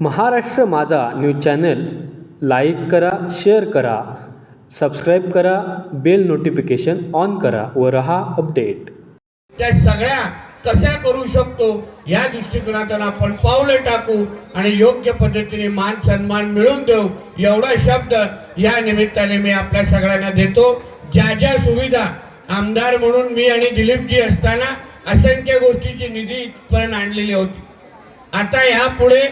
Maharashtra Majha news channel like करा share करा subscribe करा बेल नोटिफिकेशन ऑन करा व रहा अपडेट. त्या सगळ्या कशा करू शकतो या दृष्टिकोनातून आपण पावलं टाकू आणि योग्य पद्धतीने मान सन्मान मिळवून देऊ एवढा शब्द या निमित्ताने मी आपल्या सगळ्यांना देतो. ज्या ज्या सुविधा आमदार म्हणून मी आणि दिलीपजी असताना असंख्य गोष्टीची निधी इथपर्यंत आणलेली होती. आता यापुढे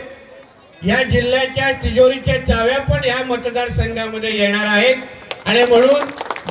या जिल्ह्याच्या तिजोरीच्या चाव्या पण या मतदारसंघामध्ये येणार आहेत. आणि म्हणून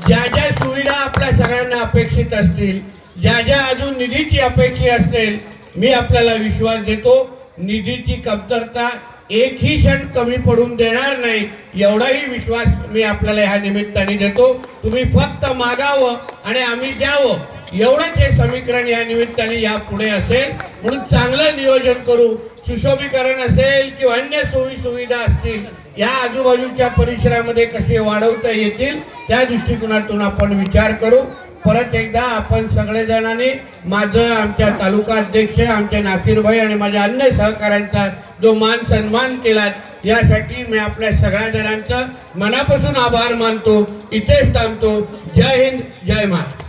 ज्या ज्या सुविधा आपल्या सगळ्यांना अपेक्षित असतील ज्या ज्या अजून निधीची अपेक्षा असेल मी आपल्याला विश्वास देतो निधीची कमतरता एकही क्षण कमी पडून देणार नाही एवढाही विश्वास मी आपल्याला ह्या निमित्ताने देतो. तुम्ही फक्त मागावं आणि आम्ही द्यावं एवढंच हे समीकरण या निमित्ताने यापुढे असेल. म्हणून चांगलं नियोजन करू. सुशोभीकरण असेल किंवा अन्य सोयी सुविधा असतील या आजूबाजूच्या परिसरामध्ये कसे वाढवता येतील त्या दृष्टिकोनातून आपण विचार करू. परत एकदा आपण सगळेजणांनी माझं आमच्या तालुका अध्यक्ष आमचे नासिरभाई आणि माझ्या अन्य सहकाऱ्यांचा जो मान सन्मान केला यासाठी मी आपल्या सगळ्या जणांचा मनापासून आभार मानतो. इथेच थांबतो. जय हिंद जय महाराष्ट्र.